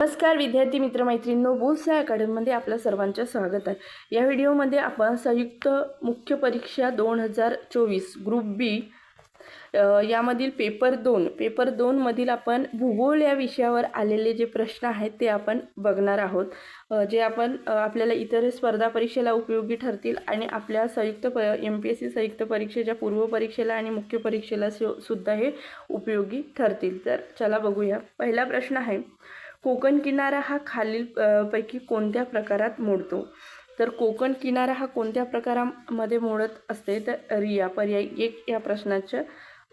नमस्कार विद्यार्थी मित्रमैत्रिणींनो बोलसा अकॅडमीमध्ये आपलं सर्वांचं स्वागत आहे. या व्हिडिओमध्ये आपण संयुक्त मुख्य परीक्षा दोन हजार चोवीस ग्रुप बी यामधील पेपर दोन पेपर दोनमधील आपण भूगोल या विषयावर आलेले जे प्रश्न आहेत ते आपण बघणार आहोत. जे आपण आपल्याला इतर स्पर्धा परीक्षेला उपयोगी ठरतील आणि आपल्या संयुक्त प एम पी एस सी संयुक्त परीक्षेच्या पूर्व परीक्षेला आणि मुख्य परीक्षेला सु सुद्धा हे उपयोगी ठरतील. तर चला बघूया. पहिला प्रश्न आहे कोकण किनारा हा खालील पैकी कोणत्या प्रकारात मोडतो? तर कोकण किनारा हा कोणत्या प्रकारामध्ये मोडत असते? तर रिया पर्याय एक या प्रश्नाचं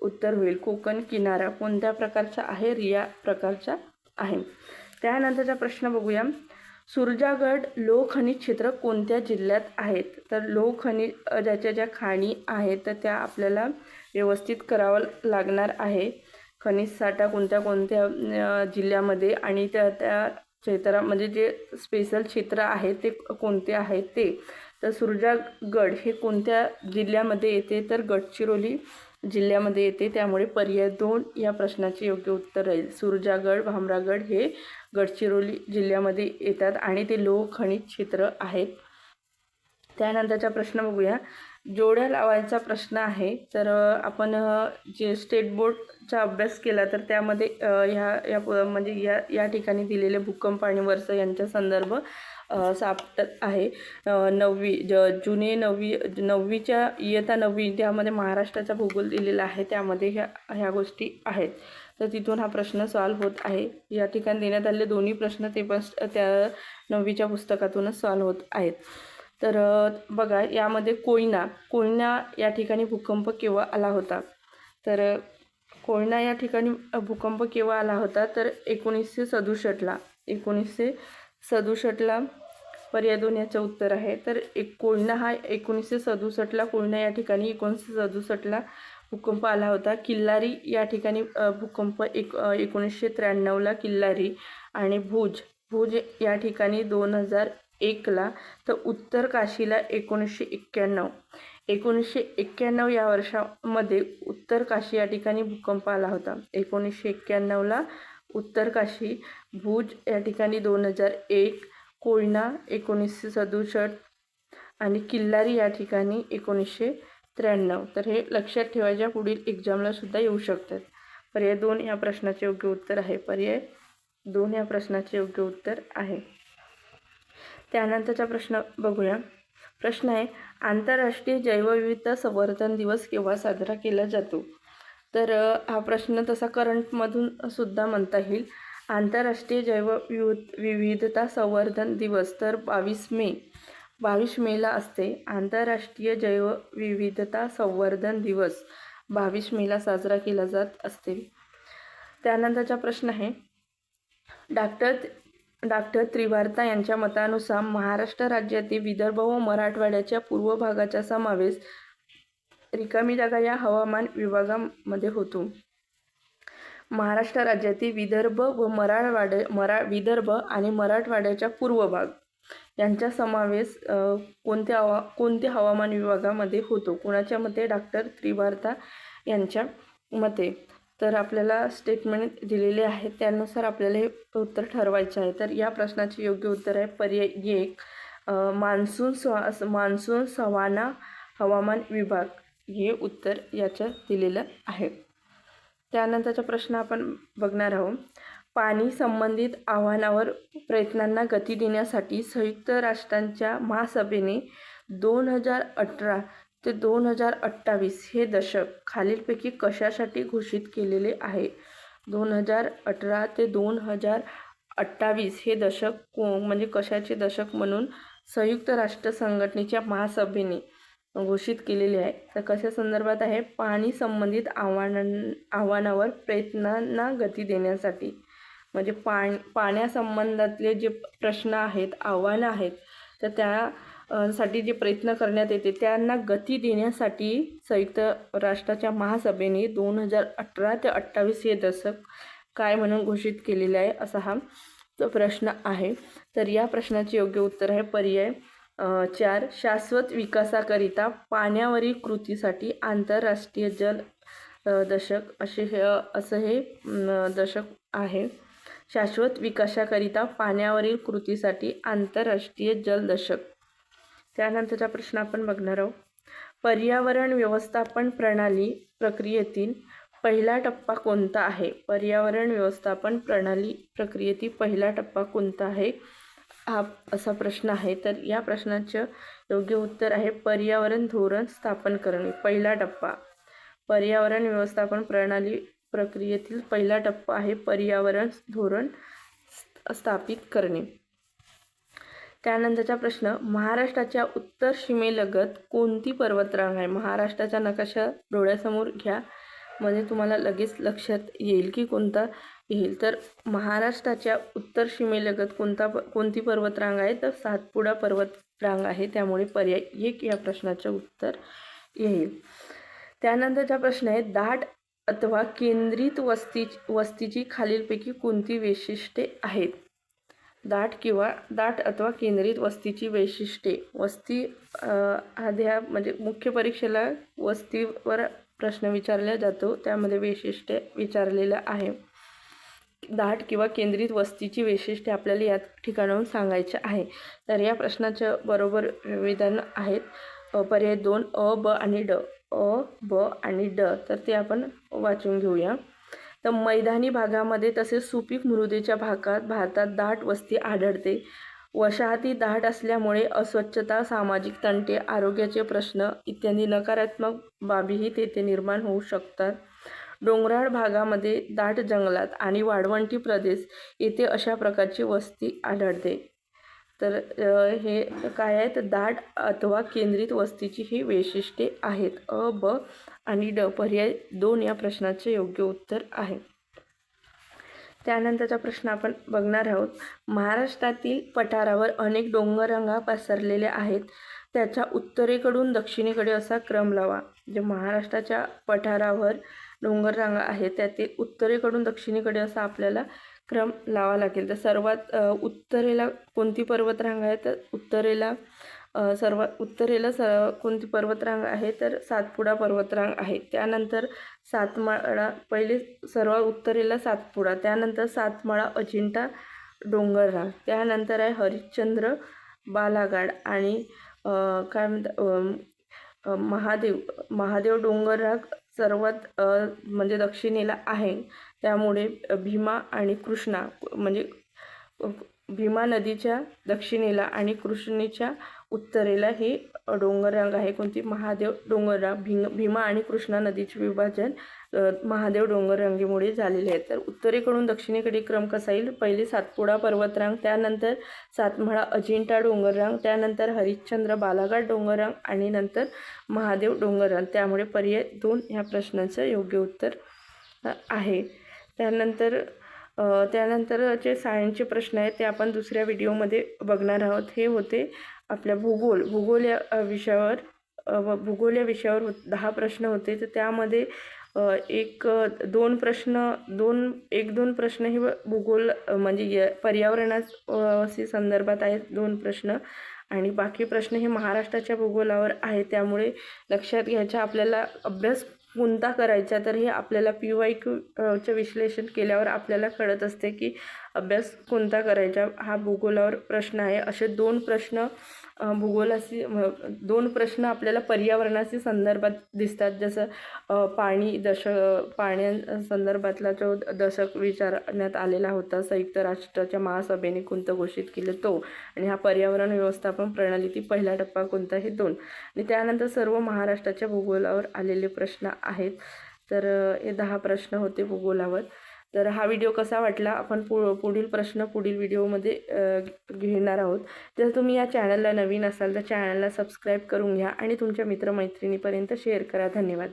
उत्तर होईल. कोकण किनारा कोणत्या प्रकारचा आहे? रिया प्रकारचा आहे. त्यानंतरचा प्रश्न बघूया. सुरजागड लोहखनिज क्षेत्र कोणत्या जिल्ह्यात आहेत? तर लोहखनिज ज्याच्या ज्या खाणी आहेत तर त्या आपल्याला व्यवस्थित करावं लागणार आहे. खनिज साठा कोणत्या कोणत्या जिल्ह्यामध्ये आणि त्या त्या क्षेत्रा म्हणजे जे स्पेशल क्षेत्र आहे ते कोणते आहे ते. तर सुरजागड हे कोणत्या जिल्ह्यामध्ये येते? तर गडचिरोली जिल्ह्यामध्ये येते. त्यामुळे पर्याय दोन या प्रश्नाचे योग्य उत्तर राहील. सुरजागड भामरागड हे गडचिरोली जिल्ह्यामध्ये येतात आणि ते लोह खनिज क्षेत्र आहेत. त्यानंतरचा प्रश्न बघूया. जोड्या लावायचा प्रश्न आहे. तर आपण जे स्टेट बोर्डचा अभ्यास केला तर त्यामध्ये ह्या या प- म्हणजे या या ठिकाणी दिलेले भूकंप आणि वर्ष यांचा संदर्भ सापडत आहे. नववी ज जुने नववी नववीच्या इयत्ता नववी त्यामध्ये महाराष्ट्राचा भूगोल दिलेला आहे. त्यामध्ये ह्या ह्या गोष्टी आहेत. तर तिथून हा प्रश्न सॉल्व्ह होत आहे. या ठिकाणी देण्यात आलेले दोन्ही प्रश्न ते पण त्या नववीच्या पुस्तकातूनच सॉल्व्ह होत आहेत. तर बघा यामध्ये कोयना कोयना या ठिकाणी भूकंप केव्हा आला होता? तर कोयना या ठिकाणी भूकंप केव्हा आला होता? तर एकोणीसशे सदुसष्टला एकोणीसशे सदुसष्टला पर्याय दोन याचं उत्तर आहे. तर एक कोयना हा एकोणीसशे सदुसष्टला कोयना या ठिकाणी एकोणीसशे सदुसष्टला भूकंप आला होता. किल्लारी या ठिकाणी भूकंप एक एकोणीसशे त्र्याण्णवला किल्लारी आणि भुज भुज या ठिकाणी दोन हजार एकला तर उत्तर काशीला एकोणीसशे एक्क्याण्णव. एकोणीसशे एक्क्याण्णव या वर्षामध्ये उत्तर काशी या ठिकाणी भूकंप आला होता. एकोणीसशे एक्क्याण्णवला उत्तर काशी भुज या ठिकाणी दोन हजार एक कोयना एकोणीसशे सदुसष्ट आणि किल्लारी या ठिकाणी एकोणीसशे त्र्याण्णव. तर हे लक्षात ठेवायच्या पुढील एक्झामला सुद्धा येऊ शकतात. पर्याय दोन या प्रश्नाचे योग्य उत्तर आहे. पर्याय दोन या प्रश्नाचे योग्य उत्तर आहे. त्यानंतरचा प्रश्न बघूया. प्रश्न आहे आंतरराष्ट्रीय जैवविविधता संवर्धन दिवस केव्हा साजरा केला जातो? तर हा प्रश्न तसा करंटमधून सुद्धा म्हणता येईल. आंतरराष्ट्रीय जैवविविध विविधता संवर्धन दिवस तर बावीस मे. बावीस मेला असते. आंतरराष्ट्रीय जैवविविधता संवर्धन दिवस बावीस मेला साजरा केला जात असते. त्यानंतरचा प्रश्न आहे डॉक्टर डॉक्टर त्रिवार्ता यांच्या मतानुसार महाराष्ट्र राज्यातील विदर्भ व मराठवाड्याच्या पूर्व भागाचा समावेश रिकामी जागा या हवामान विभागामध्ये होतो. महाराष्ट्र राज्यातील विदर्भ व मराठवाड्या मरा विदर्भ आणि मराठवाड्याच्या पूर्व भाग यांचा समावेश कोणत्या हवा कोणत्या हवामान विभागामध्ये होतो? कोणाच्या मते? डॉक्टर त्रिवार्ता यांच्या मते. तर आपल्याला स्टेटमेंट दिलेले आहेत त्यानुसार आपल्याला हे उत्तर ठरवायचे आहे. तर या प्रश्नाचे योग्य उत्तर आहे पर्याय एक मान्सून स्वा मान्सून सवाना हवामान विभाग. हे उत्तर याच्यात दिलेलं आहे. त्यानंतरचा प्रश्न आपण बघणार आहोत. पाणी संबंधित आव्हानावर प्रयत्नांना गती देण्यासाठी संयुक्त राष्ट्रांच्या महासभेने दोन हजार अठरा ते दोन हजार अठ्ठावीस हे दशक खालीलपैकी कशासाठी घोषित केलेले आहे? दोन हजार अठरा ते दोन हजार अठ्ठावीस हे दशक को म्हणजे कशाचे दशक म्हणून संयुक्त राष्ट्र संघटनेच्या महासभेने घोषित केलेले आहे. तर कशा संदर्भात आहे? पाणी संबंधित आव्हानां आव्हानावर प्रयत्नांना गती देण्यासाठी. म्हणजे पाण पाण्यासंबंधातले जे प्रश्न आहेत आव्हानं आहेत तर त्या साठी जे प्रयत्न करण्यात येते त्यांना गती देण्यासाठी संयुक्त राष्ट्राच्या महासभेने दोन हजार अठरा ते अठ्ठावीस हे दशक काय म्हणून घोषित केलेले आहे असा हा तो प्रश्न आहे. तर या प्रश्नाचे योग्य उत्तर आहे पर्याय चार शाश्वत विकासाकरिता पाण्यावरील कृतीसाठी आंतरराष्ट्रीय जल दशक असे हे असं हे दशक आहे. शाश्वत विकासाकरिता पाण्यावरील कृतीसाठी आंतरराष्ट्रीय जल दशक त्यानंतरचा प्रश्न आपण बघणार आहोत. पर्यावरण व्यवस्थापन प्रणाली प्रक्रियेतील पहिला टप्पा कोणता आहे? पर्यावरण व्यवस्थापन प्रणाली प्रक्रियेतील पहिला टप्पा कोणता आहे? हा असा प्रश्न आहे. तर या प्रश्नाचं योग्य उत्तर आहे पर्यावरण धोरण स्थापन करणे. पहिला टप्पा. पर्यावरण व्यवस्थापन प्रणाली प्रक्रियेतील पहिला टप्पा आहे पर्यावरण धोरण स्थापित करणे. त्यानंतरचा प्रश्न महाराष्ट्राच्या उत्तर सीमेलगत कोणती पर्वतरांग आहे? महाराष्ट्राचा नकाशा डोळ्यासमोर घ्या. म्हणजे तुम्हाला लगेच लक्षात येईल की कोणता येईल. तर महाराष्ट्राच्या उत्तर सीमेलगत कोणता प कोणती पर्वतरांग आहे? तर सातपुडा पर्वतरांग आहे. त्यामुळे पर्याय एक या प्रश्नाचं उत्तर येईल. त्यानंतरचा प्रश्न आहे दाट अथवा केंद्रित वस्ती वस्तीची खालीलपैकी कोणती वैशिष्ट्ये आहेत? दाट किंवा दाट अथवा केंद्रित वस्तीची वैशिष्ट्ये. वस्ती आध्या म्हणजे मुख्य परीक्षेला वस्तीवर प्रश्न विचारला जातो. त्यामध्ये वैशिष्ट्ये विचारलेलं आहे. दाट किंवा केंद्रित वस्तीची वैशिष्ट्ये आपल्याला या ठिकाणाहून सांगायचे आहे. तर या प्रश्नाचं बरोबर विधान आहेत पर्याय दोन अ ब आणि ड. अ ब आणि ड. तर ते आपण वाचून घेऊया. तर मैदानी भागामध्ये तसेच सुपीक मृदेच्या भागात भारतात दाट वस्ती आढळते. वशाहती दाट असल्यामुळे अस्वच्छता सामाजिक तंटे आरोग्याचे प्रश्न इत्यादी नकारात्मक बाबीही तेथे निर्माण होऊ शकतात. डोंगराळ भागामध्ये दाट जंगलात आणि वाळवंटी प्रदेश येथे अशा प्रकारची वस्ती आढळते. तर हे काय आहेत? दाट अथवा केंद्रित वस्तीची ही वैशिष्ट्ये आहेत. अ ब आणि ड पर्याय दोन या प्रश्नाचे योग्य उत्तर आहे. त्यानंतरचा प्रश्न आपण बघणार आहोत. महाराष्ट्रातील पठारावर अनेक डोंगररांगा पसरलेल्या आहेत. त्याच्या उत्तरेकडून दक्षिणेकडे असा क्रम लावा. जे महाराष्ट्राच्या पठारावर डोंगररांगा आहेत त्यातील उत्तरेकडून दक्षिणेकडे असा आपल्याला क्रम लावा लागेल. तर सर्वात उत्तरेला कोणती पर्वतरांग आहे? तर उत्तरेला सर्वात उत्तरेला स कोणती पर्वतरांग आहे? तर सातपुडा पर्वतरांग आहे. त्यानंतर सातमाळा पहिले सर्वात उत्तरेला सातपुडा त्यानंतर सातमाळा अजिंठा डोंगररांग त्यानंतर आहे हरिश्चंद्र बालागाड आणि काय म्हणतात महादेव महादेव डोंगररांग सर्वात म्हणजे दक्षिणेला आहे. त्यामुळे भीमा आणि कृष्णा म्हणजे भीमा नदीच्या दक्षिणेला आणि कृष्णेच्या उत्तरेला हे डोंगररांग आहे. कोणती? महादेव डोंगररांग भिंग भीमा आणि कृष्णा नदीचे विभाजन महादेव डोंगररांगेमुळे झालेले आहे. तर उत्तरेकडून दक्षिणेकडे क्रम कसा येईल? पहिले सातपुडा पर्वतरांग त्यानंतर सातमळा अजिंठा डोंगररांग त्यानंतर हरिश्चंद्र बालाघाट डोंगररांग आणि नंतर महादेव डोंगररांग. त्यामुळे पर्याय दोन ह्या प्रश्नाचं योग्य उत्तर आहे. त्यानंतर त्यानंतर जे सायन्सचे प्रश्न आहेत ते आपण दुसऱ्या व्हिडिओमध्ये बघणार आहोत. हे होते आपल्या भूगोल. भूगोल या विषयावर भूगोल या विषयावर दहा प्रश्न होते. तर त्यामध्ये एक दोन प्रश्न दोन एक दोन प्रश्न हे भूगोल म्हणजे पर्यावरणाशी संदर्भात आहेत दोन प्रश्न. आणि बाकी प्रश्न हे महाराष्ट्राच्या भूगोलावर आहे त्यामुळे लक्षात घ्यायच्या आपल्याला अभ्यास कोणता करायचा तर हे आपल्याला पी वाय क्यूचं विश्लेषण केल्यावर आपल्याला कळत असते की अभ्यास कोणता करायचा हा भूगोलावर प्रश्न आहे. असे दोन प्रश्न भूगोलाशी दोन प्रश्न आपल्याला पर्यावरणाशी संदर्भात दिसतात. जसं पाणी दशक पाण्या संदर्भातला जो दशक विचारण्यात आलेला होता संयुक्त राष्ट्राच्या महासभेने कोणतं घोषित केलं तो. आणि हा पर्यावरण व्यवस्थापन प्रणालीतील पहिला टप्पा कोणता हे दोन. आणि त्यानंतर सर्व महाराष्ट्राच्या भूगोलावर आलेले प्रश्न आहेत. तर हे दहा प्रश्न होते भूगोलावर. तर हा व्हिडिओ कसा वाटला? आपण पु पुढील प्रश्न पुढील व्हिडिओमध्ये घेणार आहोत. जर तुम्ही या चॅनलला नवीन असाल तर चॅनलला सबस्क्राईब करून घ्या आणि तुमच्या मित्रमैत्रिणीपर्यंत शेअर करा. धन्यवाद.